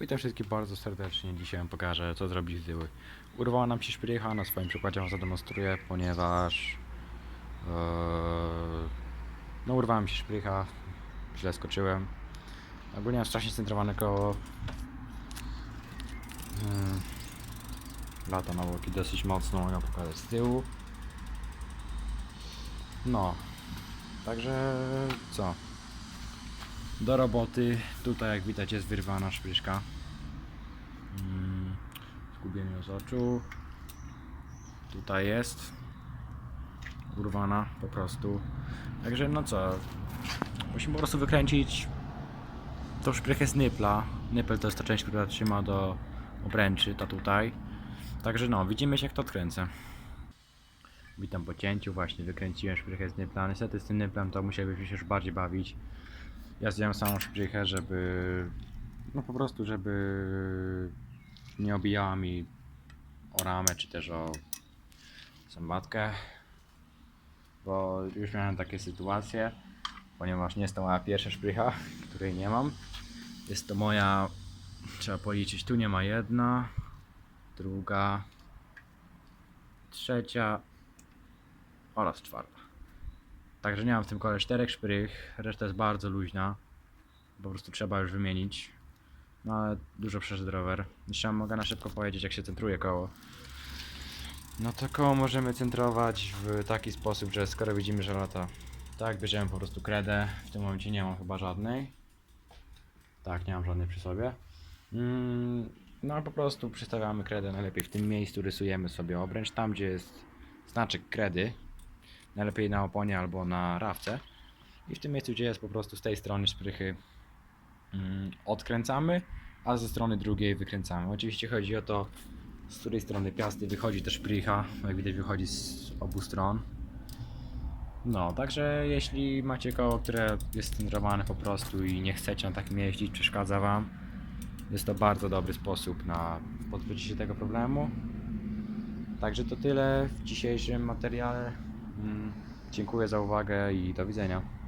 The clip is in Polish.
Witam wszystkich bardzo serdecznie. Dzisiaj pokażę, co zrobić z tyły. Urwała nam się szprycha, na swoim przykładzie wam zademonstruję, ponieważ e, no urwałem się szprycha, źle skoczyłem. Ogólnie mam strasznie centrowane koło. Hmm. Lata na boki dosyć mocno, ja pokażę z tyłu. No, także co? Do roboty. Tutaj jak widać jest wyrwana szpryszka. Mm, Zgubiłem ją z oczu. Tutaj jest. Urwana po prostu. Także no co. Musimy po prostu wykręcić tą szprychę z nypla. Nypel to jest ta część, która trzyma do obręczy, ta tutaj. Także no, widzimy się jak to odkręcę. Witam po cięciu, właśnie wykręciłem szprychę z nypla. Niestety z tym nyplem to musiałbym się już bardziej bawić. Ja zdjąłem samą szprychę, żeby no po prostu, żeby nie obijała mi o ramę, czy też o zębatkę, bo już miałem takie sytuacje, ponieważ nie jest to moja pierwsza szprycha, której nie mam. Jest to moja, trzeba policzyć, tu nie ma jedna, druga, trzecia oraz czwarta. Także nie mam w tym kole czterech szprych, reszta jest bardzo luźna. Po prostu trzeba już wymienić. No ale dużo przeszedł rower. Jeszcze mogę na szybko powiedzieć jak się centruje koło. No to koło możemy centrować w taki sposób, że skoro widzimy, że lata tak, bierzemy po prostu kredę. W tym momencie nie mam chyba żadnej. Tak, nie mam żadnej przy sobie. Mm, no po prostu przystawiamy kredę najlepiej w tym miejscu, rysujemy sobie obręcz, tam gdzie jest znaczek kredy, najlepiej na oponie albo na rawce. I w tym miejscu, gdzie jest po prostu z tej strony szprychy mm, odkręcamy, a ze strony drugiej wykręcamy. Oczywiście chodzi o to, z której strony piasty wychodzi też szprycha, jak widać wychodzi z obu stron. No, także jeśli macie koło, które jest centrowane po prostu i nie chcecie na takim jeździć, przeszkadza Wam, jest to bardzo dobry sposób na pozbycie się tego problemu. Także to tyle w dzisiejszym materiale. Mm, Dziękuję za uwagę i do widzenia.